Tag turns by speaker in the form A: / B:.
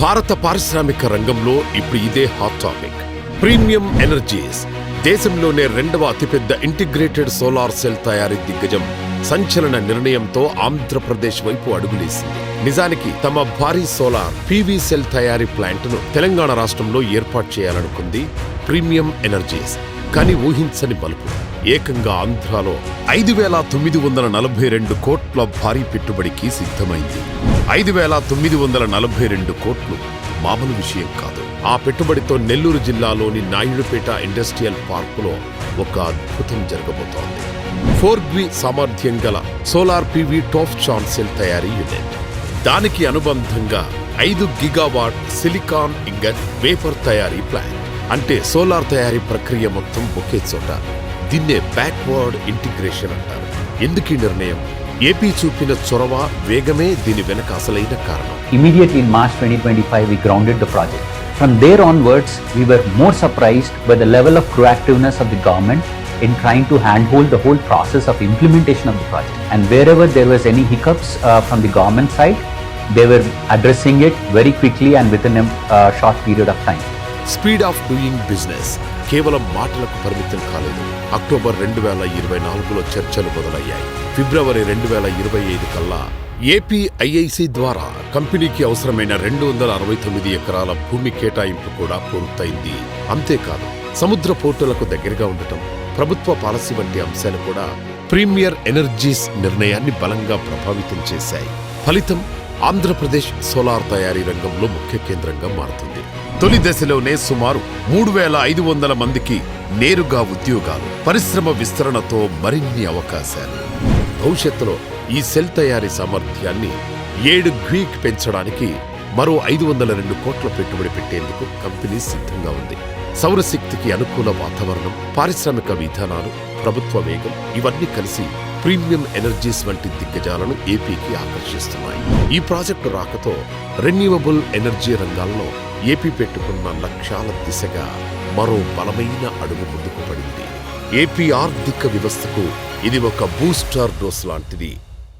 A: భారత పారిశ్రామిక రంగంలో ఇప్పుడు ఇదే హాట్ టాపిక్ ప్రీమియం ఎనర్జీస్ దేశంలోనే రెండవ అతిపెద్ద ఇంటిగ్రేటెడ్ సోలార్ సెల్ తయారీ దిగ్గజం. సంచలన నిర్ణయంతో ఆంధ్రప్రదేశ్ వైపు అడుగులేసింది. నిజానికి తమ భారీ సోలార్ పీవీ సెల్ తయారీ ప్లాంట్ను తెలంగాణ రాష్ట్రంలో ఏర్పాటు చేయాలనుకుంది ప్రీమియం ఎనర్జీస్ కానీ ఊహించని బలుపు ఏకంగా ఆంధ్రాలో ఐదు వేల తొమ్మిది వందల నలభై రెండు కోట్ల భారీ పెట్టుబడికి సిద్ధమైంది. ఐదు వేల తొమ్మిది వందల నలభై రెండు కోట్లు మామూలు విషయం కాదు. ఆ పెట్టుబడితో నెల్లూరు జిల్లాలోని నాయుడుపేట ఇండస్ట్రియల్ పార్కులో ఒక అద్భుతం జరగబోతోంది. ఫోర్ గ్వి సామర్థ్యం గల సోలార్ పీవీ టోఫ్ చాన్సెల్ తయారీ యూనిట్. దానికి అనుబంధంగా ఐదు గిగావాట్ సిలికాన్ ఇంగట్ వేపర్ తయారీ ప్లాంట్. అంటే సోలార్ తయారీ ప్రక్రియ మొత్తం ఒకే చోట దీన్నే బ్యాక్వర్డ్ ఇంటిగ్రేషన్ అంటారు ఎందుకు ఈ నిర్ణయం ఏపీ చూపిన చొరవ వేగమే దీని వెనక అసలైన కారణం
B: Immediately in March 2025, we grounded the project. From there onwards, we were more surprised by the level of proactiveness of the government in trying to handhold the whole process of implementation of the project. And wherever there was any hiccups uh, from the government side, they were addressing it very quickly and within a uh, short period of time.
A: Speed of doing business. కేవలం మాటలకు పరిమితం కాలేదు. October రెండు వేల ఇరవై నాలుగులో చర్చలు మొదలయ్యాయి. ఫిబ్రవరి రెండు వేల ఇరవై ఐదు కల్లా ఏపీఐఐసి ద్వారా కంపెనీకి అవసరమైన రెండు వందల అరవై తొమ్మిది ఎకరాల భూమి కేటాయింపు కూడా పూర్తయింది. అంతేకాదు సముద్ర పోర్టులకు దగ్గరగా ఉండటం ప్రభుత్వ పాలసీ వంటి అంశాలు కూడా ప్రీమియర్ ఎనర్జీస్ నిర్ణయాన్ని బలంగా ప్రభావితం చేశాయి. ఫలితం ఆంధ్రప్రదేశ్ సోలార్ తయారీ రంగంలో ముఖ్య కేంద్రంగా మారుతుంది. తొలి దశలోనే సుమారు మూడు వేల ఐదు వందల మందికి నేరుగా ఉద్యోగాలు పరిశ్రమ విస్తరణతో మరిన్ని అవకాశాలు. భవిష్యత్తులో ఈ సెల్ తయారీ సామర్థ్యాన్ని ఏడు గ్వీక్ పెంచడానికి మరో ఐదు వందల రెండు కోట్ల పెట్టుబడి పెట్టేందుకు కంపెనీ సిద్ధంగా ఉంది. సౌరశక్తికి అనుకూల వాతావరణం పారిశ్రామిక విధానాలు ప్రభుత్వ వేగం ఇవన్నీ కలిసి ప్రీమియం ఎనర్జీస్ వంటి దిగ్గజాలను ఏపీకి ఆకర్షిస్తున్నాయి. ఈ ప్రాజెక్టు రాకతో రెన్యూవబుల్ ఎనర్జీ రంగాల్లో ఏపీ పెట్టుకున్న లక్ష్యాల దిశగా మరో బలమైన అడుగు ముందుకు పడింది. ఏపీ ఆర్థిక వ్యవస్థకు ఇది ఒక బూస్టర్ డోస్ లాంటిది.